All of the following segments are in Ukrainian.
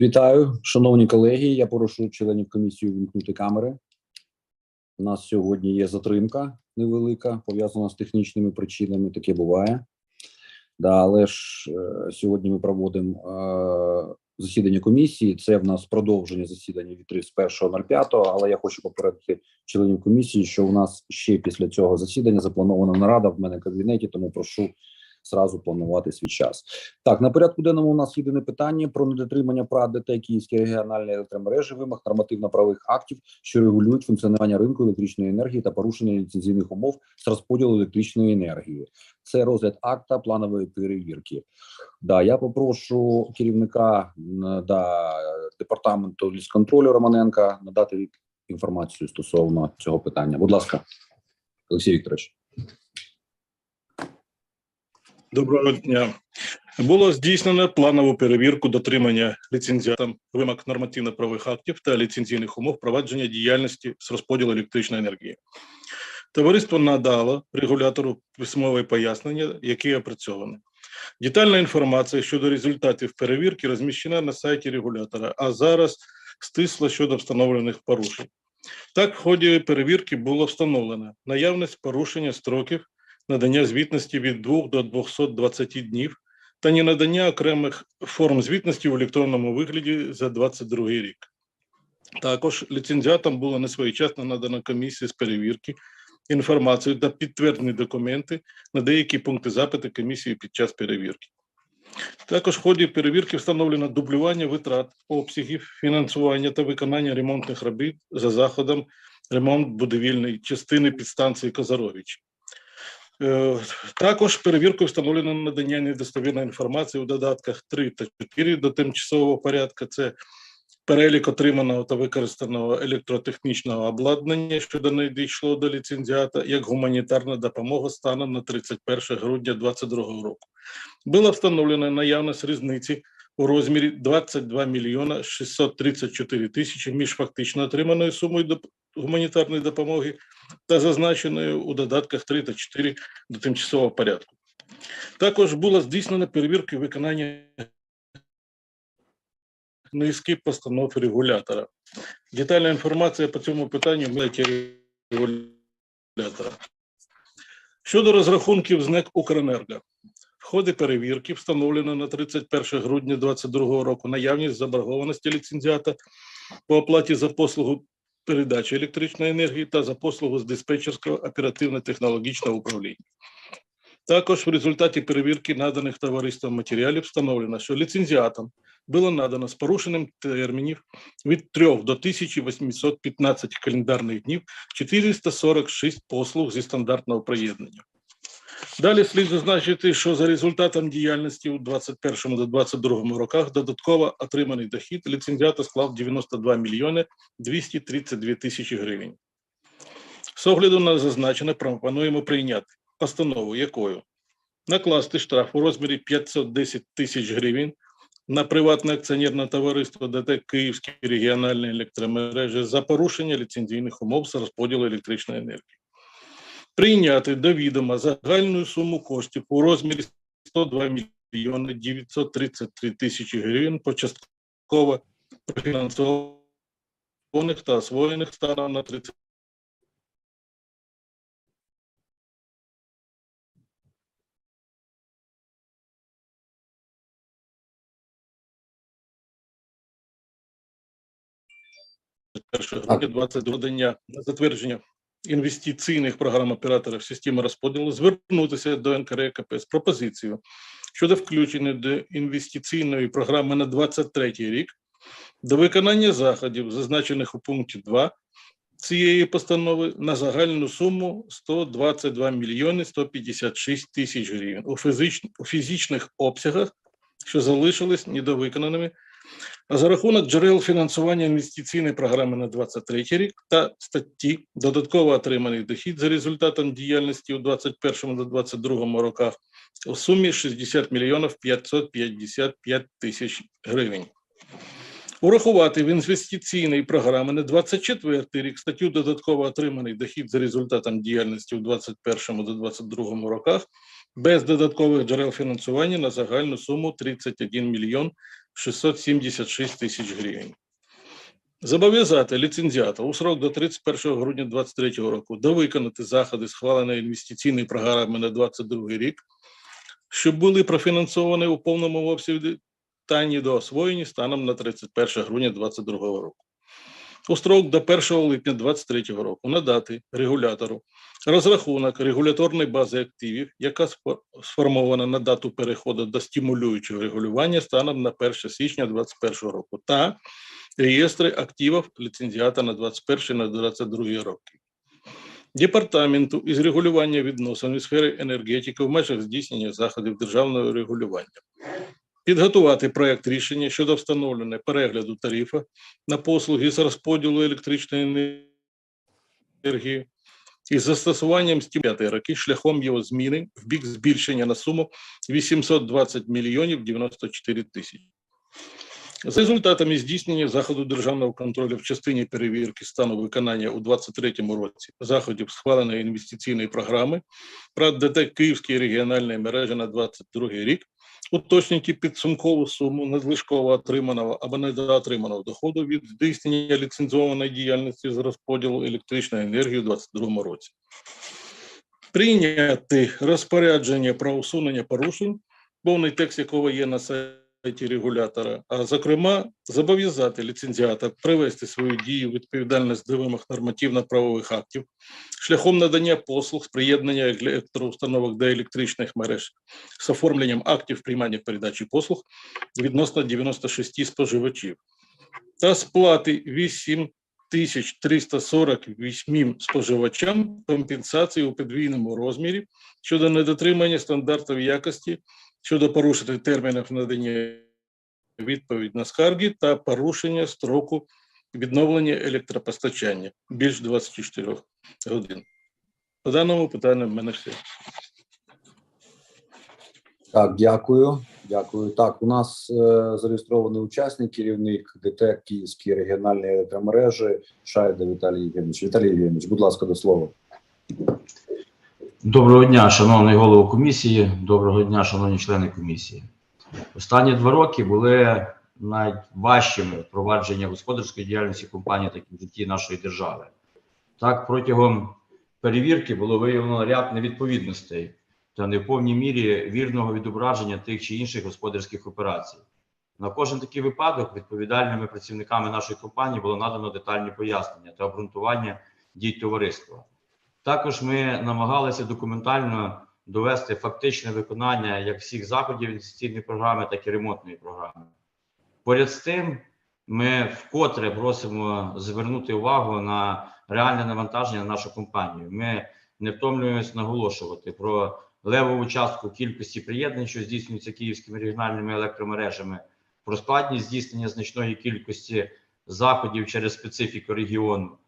Вітаю, шановні колеги. Я прошу членів комісії вимкнути камери. У нас сьогодні є затримка невелика, пов'язана з технічними причинами. Таке буває. Да, але ж е, сьогодні ми проводимо е, засідання комісії. Це в нас продовження засідання від 31.05, але я хочу попередити членів комісії, що у нас ще після цього засідання запланована нарада в мене в кабінеті, тому прошу зразу планувати свій час. Так, на порядку денному у нас єдине питання про недотримання прав ДТЕК Київської регіональної електромережі вимог нормативно-правових актів, що регулюють функціонування ринку електричної енергії та порушення ліцензійних умов з розподілу електричної енергії. Це розгляд акта планової перевірки. Да, я попрошу керівника да, департаменту лісконтролю Романенка надати інформацію стосовно цього питання. Будь ласка, Олексій Вікторович. Доброго дня. Було здійснено планову перевірку дотримання ліцензіатам вимог нормативно-правових актів та ліцензійних умов провадження діяльності з розподілу електричної енергії. Товариство надало регулятору письмове пояснення, які опрацьовані. Детальна інформація щодо результатів перевірки розміщена на сайті регулятора, а зараз стисла щодо встановлених порушень. Так, в ході перевірки було встановлено наявність порушення строків надання звітності від 2 до 220 днів та ненадання окремих форм звітності в електронному вигляді за 2022 рік. Також ліцензіатам було несвоєчасно надано комісії з перевірки інформацію та підтверджені документи на деякі пункти запиту комісії під час перевірки. Також в ході перевірки встановлено дублювання витрат, обсягів, фінансування та виконання ремонтних робіт за заходом ремонт будівельної частини підстанції Козарович. Е, Також перевіркою встановлено надання недостовірної інформації у додатках 3 та 4 до тимчасового порядку. Це перелік отриманого та використаного електротехнічного обладнання, що до неї дійшло до ліцензіата, як гуманітарна допомога станом на 31 грудня 2022 року. Було встановлено наявність різниці у розмірі 22 мільйона 634 тисячі між фактично отриманою сумою гуманітарної допомоги та зазначеною у додатках 3 та 4 до тимчасового порядку. Також була здійснена перевірка виконання низки постанов регулятора. Детальна інформація по цьому питанню в сайті регулятора. Щодо розрахунків з НЕК «Укренерго». В ході перевірки встановлено на 31 грудня 2022 року наявність заборгованості ліцензіата по оплаті за послугу передачі електричної енергії та за послугу з диспетчерського оперативно-технологічного управління. Також в результаті перевірки наданих товариством матеріалів встановлено, що ліцензіатам було надано з порушенням термінів від 3 до 1815 календарних днів 446 послуг зі стандартного приєднання. Далі слід зазначити, що за результатом діяльності у 2021 до 2022 роках додатково отриманий дохід ліцензіата склав 92 мільйони 232 тисячі гривень. З огляду на зазначене пропонуємо прийняти постанову, якою накласти штраф у розмірі 510 тисяч гривень на приватне акціонерне товариство ДТ Київські регіональні електромережі за порушення ліцензійних умов з розподілу електричної енергії. Прийняти до відома загальну суму коштів у розмірі 102 мільйони 933 тисячі гривень початково профінансованих та освоєних станом на 30 1 грудня 22 дня на затвердження інвестиційних програм операторів системи розподілу звернутися до НКРЕКП з пропозицією щодо включення до інвестиційної програми на 23 рік до виконання заходів, зазначених у пункті 2 цієї постанови на загальну суму 122 мільйони 156 тисяч гривень. У, фізич, фізичних обсягах, що залишились недовиконаними за рахунок джерел фінансування інвестиційної програми на 23 рік та статті додатково отриманий дохід за результатом діяльності у 2021 до 2022 роках у сумі 60 мільйонів 555 тисяч гривень. Урахувати в інвестиційній програмі на 24 рік статтю додатково отриманий дохід за результатом діяльності у 2021 до 2022 роках без додаткових джерел фінансування на загальну суму 31 мільйон 676 тисяч гривень. Зобов'язати ліцензіата у срок до 31 грудня 2023 року довиконати заходи схваленої інвестиційної програми на 2022 рік, щоб були профінансовані у повному обсязі та недоосвоєні станом на 31 грудня 2022 року. У строк до 1 липня 2023 року надати регулятору розрахунок регуляторної бази активів, яка сформована на дату переходу до стимулюючого регулювання станом на 1 січня 2021 року, та реєстри активів ліцензіата на 21 на 22 роки. Департаменту із регулювання відносин у сфері енергетики в межах здійснення заходів державного регулювання. Підготувати проект рішення щодо встановлення перегляду тарифа на послуги з розподілу електричної енергії із застосуванням стимулятора роки шляхом його зміни в бік збільшення на суму 820 мільйонів 94 тисячі. За результатами здійснення заходу державного контролю в частині перевірки стану виконання у 2023 році заходів схваленої інвестиційної програми ПРАТ ДТ Київської регіональної мережі на 2022 рік уточнити підсумкову суму надлишково отриманого або недоотриманого доходу від здійснення ліцензованої діяльності з розподілу електричної енергії у 2022 році. Прийняти розпорядження про усунення порушень, повний текст якого є на сайті регулятора, а зокрема зобов'язати ліцензіата привести свою дію відповідальність до вимог нормативно-правових актів шляхом надання послуг з приєднання електроустановок до електричних мереж з оформленням актів приймання передачі послуг відносно 96 споживачів та сплати 8 тисяч 348 споживачам компенсації у подвійному розмірі щодо недотримання стандартів якості, щодо порушення термінів надання відповідь на скарги та порушення строку відновлення електропостачання більш 24 годин. По даному питанню в мене все. Так, дякую. Дякую. Так, у нас е, зареєстрований учасник, керівник ДТЕК Київської регіональної електромережі Шайда Віталій Євгенович. Віталій Євгенович, будь ласка, до слова. Доброго дня, шановний голово комісії. Доброго дня, шановні члени комісії. Останні два роки були найважчими впровадження господарської діяльності компанії, так і в житті нашої держави. Так, протягом перевірки було виявлено ряд невідповідностей та не в повній мірі вірного відображення тих чи інших господарських операцій. На кожен такий випадок відповідальними працівниками нашої компанії було надано детальні пояснення та обґрунтування дій товариства. Також ми намагалися документально довести фактичне виконання як всіх заходів інвестиційної програми, так і ремонтної програми. Поряд з тим, ми вкотре просимо звернути увагу на реальне навантаження на нашу компанію. Ми не втомлюємось наголошувати про левову частку кількості приєднань, що здійснюються київськими регіональними електромережами, про складність здійснення значної кількості заходів через специфіку регіону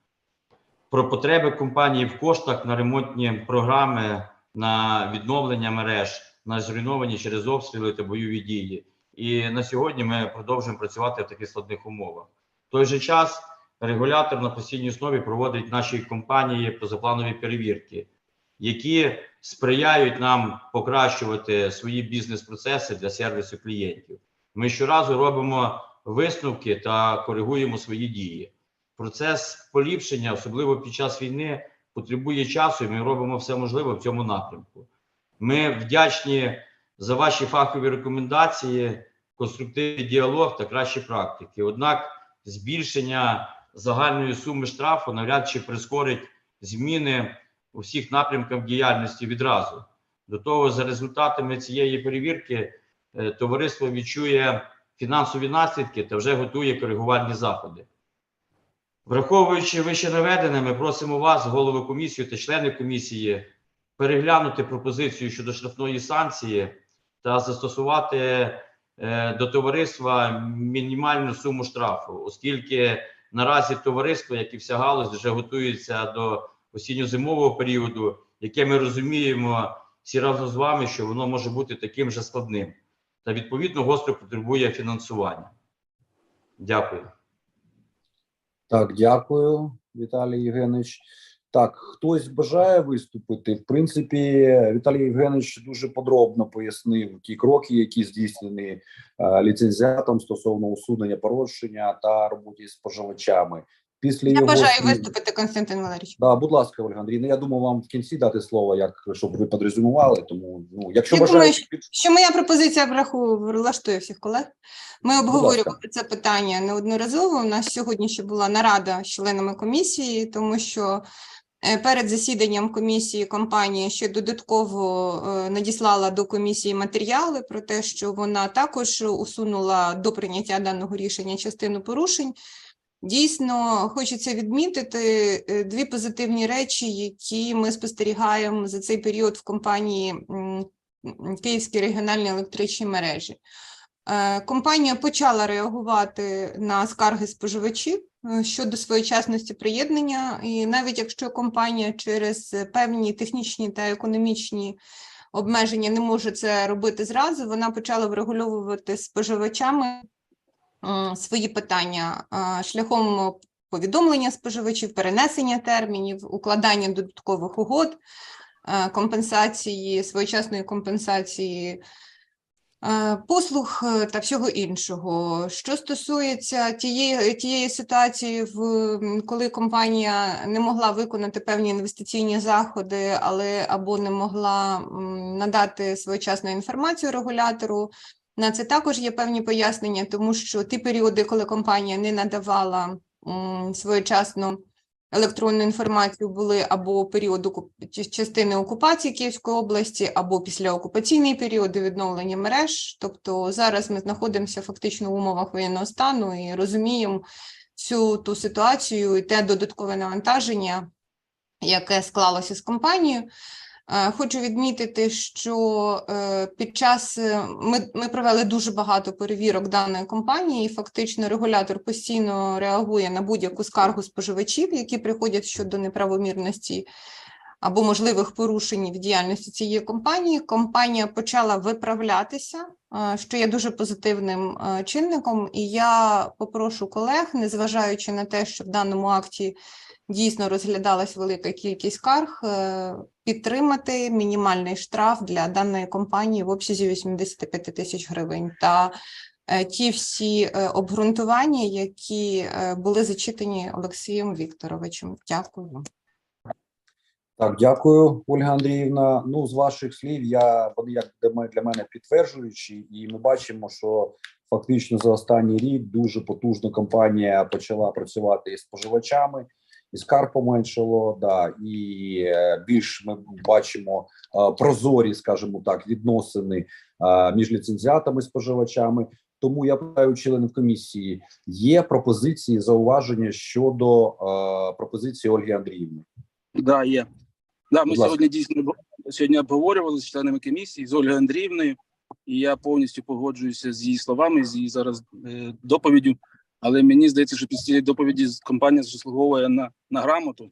про потреби компанії в коштах на ремонтні програми, на відновлення мереж, на зруйновані через обстріли та бойові дії. І на сьогодні ми продовжуємо працювати в таких складних умовах. В той же час регулятор на постійній основі проводить нашій компанії позапланові перевірки, які сприяють нам покращувати свої бізнес-процеси для сервісу клієнтів. Ми щоразу робимо висновки та коригуємо свої дії процес поліпшення, особливо під час війни, потребує часу, і ми робимо все можливе в цьому напрямку. Ми вдячні за ваші фахові рекомендації, конструктивний діалог та кращі практики. Однак, збільшення загальної суми штрафу навряд чи прискорить зміни у всіх напрямках діяльності відразу. До того, за результатами цієї перевірки, е, товариство відчує фінансові наслідки та вже готує коригувальні заходи. Враховуючи вище наведене, ми просимо вас, голову комісії та члени комісії, переглянути пропозицію щодо штрафної санкції та застосувати е, до товариства мінімальну суму штрафу, оскільки наразі товариство, як і вся галузь, вже готується до осінньо-зимового періоду, яке ми розуміємо всі разом з вами, що воно може бути таким же складним та відповідно гостро потребує фінансування. Дякую. Так, дякую, Віталій Євгенович. Так, хтось бажає виступити. В принципі, Віталій Євгенович дуже подробно пояснив ті кроки, які здійснені е, ліцензіатом стосовно усунення порушення та роботі з споживачами. Після Я його бажаю виступити, Константин Валерійович. Да, будь ласка, Ольга Андрійовна. Я думаю, вам в кінці дати слово, як щоб ви подрезюмували. Тому ну, якщо Я бажаєте, думаю, Що моя пропозиція враху влаштує всіх колег. Ми обговорювали це питання неодноразово. У нас сьогодні ще була нарада з членами комісії, тому що е, перед засіданням комісії компанія ще додатково е, надіслала до комісії матеріали про те, що вона також усунула до прийняття даного рішення частину порушень. Дійсно, хочеться відмітити е, дві позитивні речі, які ми спостерігаємо за цей період в компанії м, м, Київські регіональні електричні мережі. Е, Компанія почала реагувати на скарги споживачів е, щодо своєчасності приєднання, і навіть якщо компанія через певні технічні та економічні обмеження не може це робити зразу, вона почала врегульовувати споживачами свої питання е, шляхом повідомлення споживачів, перенесення термінів, укладання додаткових угод, е, компенсації, своєчасної компенсації е, послуг е, та всього іншого. Що стосується тієї, тієї ситуації, в, коли компанія не могла виконати певні інвестиційні заходи, але або не могла надати своєчасну інформацію регулятору, на це також є певні пояснення, тому що ті періоди, коли компанія не надавала м, своєчасно електронну інформацію, були або період частини окупації Київської області, або післяокупаційні періоди відновлення мереж. Тобто зараз ми знаходимося фактично в умовах воєнного стану і розуміємо всю ту ситуацію і те додаткове навантаження, яке склалося з компанією. Е, Хочу відмітити, що е, під час е, ми, ми провели дуже багато перевірок даної компанії, і фактично регулятор постійно реагує на будь-яку скаргу споживачів, які приходять щодо неправомірності або можливих порушень в діяльності цієї компанії. Компанія почала виправлятися, що є дуже позитивним чинником. І я попрошу колег, незважаючи на те, що в даному акті дійсно розглядалась велика кількість скарг, е, підтримати мінімальний штраф для даної компанії в обсязі 85 тисяч гривень та е, ті всі е, обґрунтування, які були зачитані Олексієм Вікторовичем. Дякую. Так, дякую, Ольга Андріївна. Ну, з ваших слів, я вони як для мене- підтверджуючі, і ми бачимо, що фактично за останній рік дуже потужна компанія почала працювати із споживачами, і скарг поменшало. Да, і е, більш ми бачимо е, прозорі, скажімо так, відносини е, між ліцензіатами і споживачами. Тому я питаю членів комісії: є пропозиції зауваження щодо е, пропозиції Ольги Андріївни? Да, є. Да, ми ласка. сьогодні дійсно сьогодні обговорювали з членами комісії з Ольгою Андріївною, і я повністю погоджуюся з її словами, з її зараз е, доповіддю. Але мені здається, що після цієї доповіді компанія заслуговує на, на грамоту,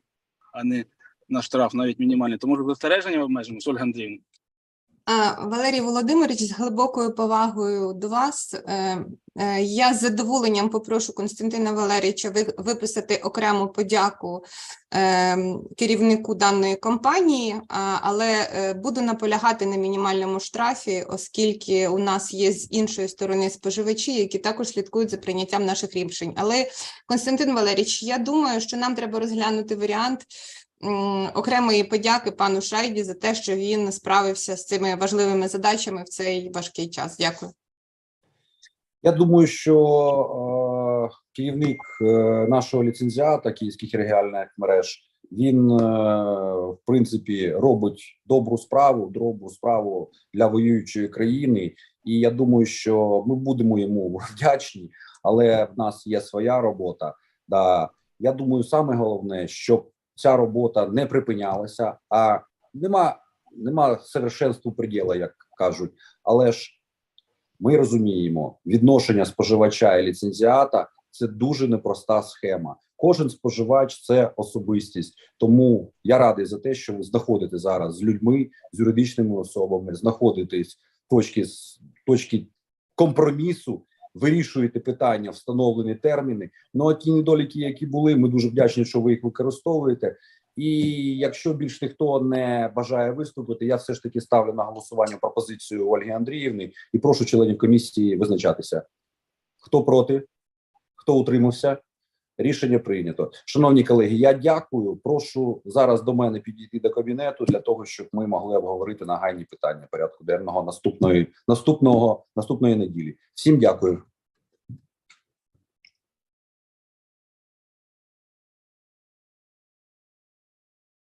а не на штраф, навіть мінімальний. Тому застереження обмежимо Ольга Ольгою Андріївною. А, Валерій Володимирович, з глибокою повагою до вас. е, е, Я з задоволенням попрошу Константина Валерійовича виписати окрему подяку е, керівнику даної компанії, але е, буду наполягати на мінімальному штрафі, оскільки у нас є з іншої сторони споживачі, які також слідкують за прийняттям наших рішень. Але Константин Валерійович, я думаю, що нам треба розглянути варіант окремої подяки пану Шайді за те, що він справився з цими важливими задачами в цей важкий час. Дякую. Я думаю, що е, керівник е, нашого ліцензіата київських регіональних мереж він е, в принципі робить добру справу, добру справу для воюючої країни. І я думаю, що ми будемо йому вдячні, але в нас є своя робота. Да. Я думаю, саме головне, щоб ця робота не припинялася, а нема, нема совершенству приділа, як кажуть, але ж ми розуміємо, відношення споживача і ліцензіата це дуже непроста схема. Кожен споживач це особистість. Тому я радий за те, що ви знаходите зараз з людьми, з юридичними особами, знаходитесь точки точки компромісу, вирішуєте питання, встановлені терміни. Ну а ті недоліки, які були, ми дуже вдячні, що ви їх використовуєте. І якщо більш ніхто не бажає виступити, я все ж таки ставлю на голосування пропозицію Ольги Андріївни і прошу членів комісії визначатися. Хто проти, хто утримався? Рішення прийнято. Шановні колеги, я дякую. Прошу зараз до мене підійти до кабінету для того, щоб ми могли обговорити нагальні питання порядку денного наступної наступного наступної неділі. Всім дякую.